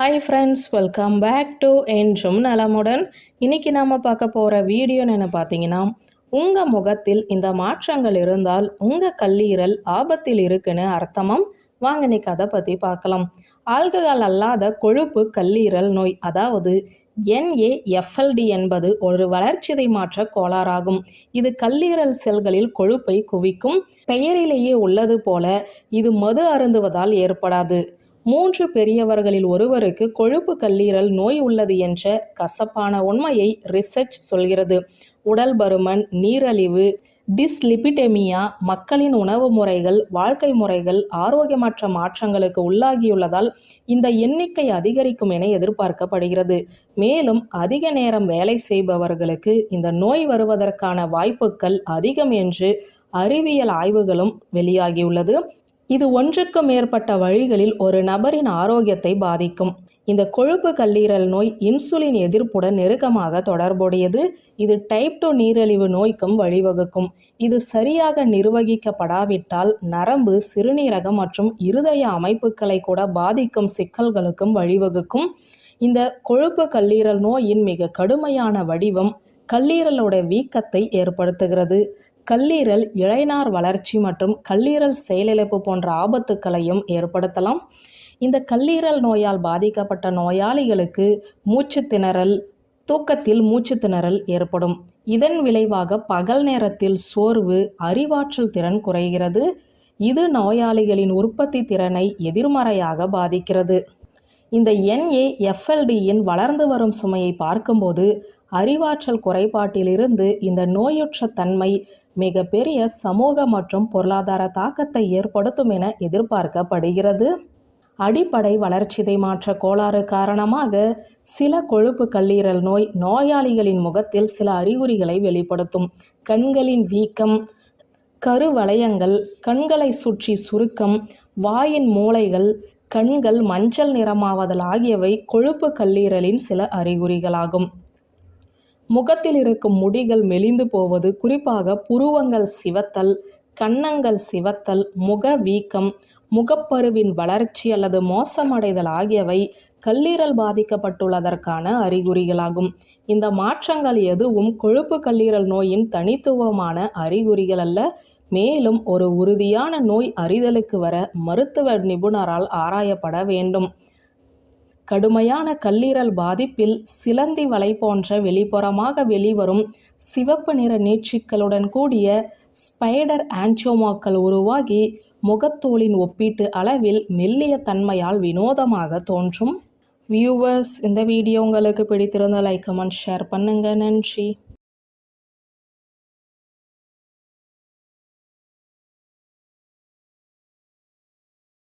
Hi friends welcome back to என்றும் நலமுடன் இன்னைக்கு நாம் பார்க்க போகிற வீடியோன்னு என்ன பார்த்தீங்கன்னா உங்கள் முகத்தில் இந்த மாற்றங்கள் இருந்தால் உங்கள் கல்லீரல் ஆபத்தில் இருக்குன்னு அர்த்தமும். வாங்க இன்னைக்கு அதை பற்றி பார்க்கலாம். ஆல்கஹால் அல்லாத கொழுப்பு கல்லீரல் நோய் அதாவது என்ஏஎஃப்எல்டி என்பது ஒரு வளர்ச்சிதை மாற்ற கோளாறாகும். இது கல்லீரல் செல்களில் கொழுப்பை குவிக்கும். பெயரிலேயே உள்ளது போல இது மது அருந்துவதால் ஏற்படாது. மூன்று பெரியவர்களில் ஒருவருக்கு கொழுப்பு கல்லீரல் நோய் உள்ளது என்ற கசப்பான உண்மையை ரிசர்ச் சொல்கிறது. உடல் பருமன் நீரழிவு டிஸ்லிபிடெமியா மக்களின் உணவு முறைகள் வாழ்க்கை முறைகள் ஆரோக்கியமற்ற மாற்றங்களுக்கு உள்ளாகியுள்ளதால் இந்த எண்ணிக்கை அதிகரிக்கும் என எதிர்பார்க்கப்படுகிறது. மேலும் அதிக நேரம் வேலை செய்பவர்களுக்கு இந்த நோய் வருவதற்கான வாய்ப்புகள் அதிகம் என்று அறிவியல் ஆய்வுகளும் வெளியாகியுள்ளது. இது ஒன்றுக்கு மேற்பட்ட வழிகளில் ஒரு நபரின் ஆரோக்கியத்தை பாதிக்கும். இந்த கொழுப்பு கல்லீரல் நோய் இன்சுலின் எதிர்ப்புடன் நெருக்கமாக தொடர்புடையது. இது டைப் டூ நீரிழிவு நோய்க்கும் வழிவகுக்கும். இது சரியாக நிர்வகிக்கப்படாவிட்டால் நரம்பு சிறுநீரகம் மற்றும் இருதய அமைப்புகளை கூட பாதிக்கும் சிக்கல்களுக்கும் வழிவகுக்கும். இந்த கொழுப்பு கல்லீரல் நோயின் மிக கடுமையான வடிவம் கல்லீரலோட வீக்கத்தை ஏற்படுத்துகிறது. கல்லீரல் இழைநார் வளர்ச்சி மற்றும் கல்லீரல் செயலிழப்பு போன்ற ஆபத்துக்களையும் ஏற்படுத்தலாம். இந்த கல்லீரல் நோயால் பாதிக்கப்பட்ட நோயாளிகளுக்கு மூச்சு திணறல் தூக்கத்தில் மூச்சு திணறல் ஏற்படும். இதன் விளைவாக பகல் நேரத்தில் சோர்வு அறிவாற்றல் திறன் குறைகிறது. இது நோயாளிகளின் உற்பத்தி திறனை எதிர்மறையாக பாதிக்கிறது. இந்த என்ஏஎஃப்எல்டியின் வளர்ந்து வரும் சுமையை பார்க்கும்போது அறிவாற்றல் குறைபாட்டிலிருந்து இந்த நோயுற்ற தன்மை மிகப்பெரிய சமூக மற்றும் பொருளாதார தாக்கத்தை ஏற்படுத்தும் என எதிர்பார்க்கப்படுகிறது. அடிப்படை வளர்ச்சிதை மாற்ற கோளாறு காரணமாக சில கொழுப்பு கல்லீரல் நோய் நோயாளிகளின் முகத்தில் சில அறிகுறிகளை வெளிப்படுத்தும். கண்களின் வீக்கம் கருவளையங்கள் கண்களை சுற்றி சுருக்கம் வாயின் மூளைகள் கண்கள் மஞ்சள் நிறமாவதல் ஆகியவை கொழுப்பு கல்லீரலின் சில அறிகுறிகளாகும். முகத்தில் இருக்கும் முடிகள் மெலிந்து போவது குறிப்பாக புருவங்கள் சிவத்தல் கன்னங்கள் சிவத்தல் முக வீக்கம் முகப்பருவின் வளர்ச்சி அல்லது மோசமடைதல் ஆகியவை கல்லீரல் பாதிக்கப்பட்டுள்ளதற்கான அறிகுறிகளாகும். இந்த மாற்றங்கள் எதுவும் கொழுப்பு கல்லீரல் நோயின் தனித்துவமான அறிகுறிகள் அல்ல. மேலும் ஒரு உறுதியான நோய் அறிதலுக்கு வர மருத்துவ நிபுணரால் ஆராயப்பட வேண்டும். கடுமையான கல்லீரல் பாதிப்பில் சிலந்தி வலை போன்ற வெளிப்புறமாக வெளிவரும் சிவப்பு நிற நீட்சிகளுடன் கூடிய ஸ்பைடர் ஆன்சோமாக்கள் உருவாகி முகத்தோலின் ஒப்பீட்டு அளவில் மெல்லிய தன்மையால் வினோதமாக தோன்றும். வியூவர்ஸ் இந்த வீடியோ உங்களுக்கு பிடித்திருந்த லைக் கமெண்ட் ஷேர் பண்ணுங்கள் நன்றி.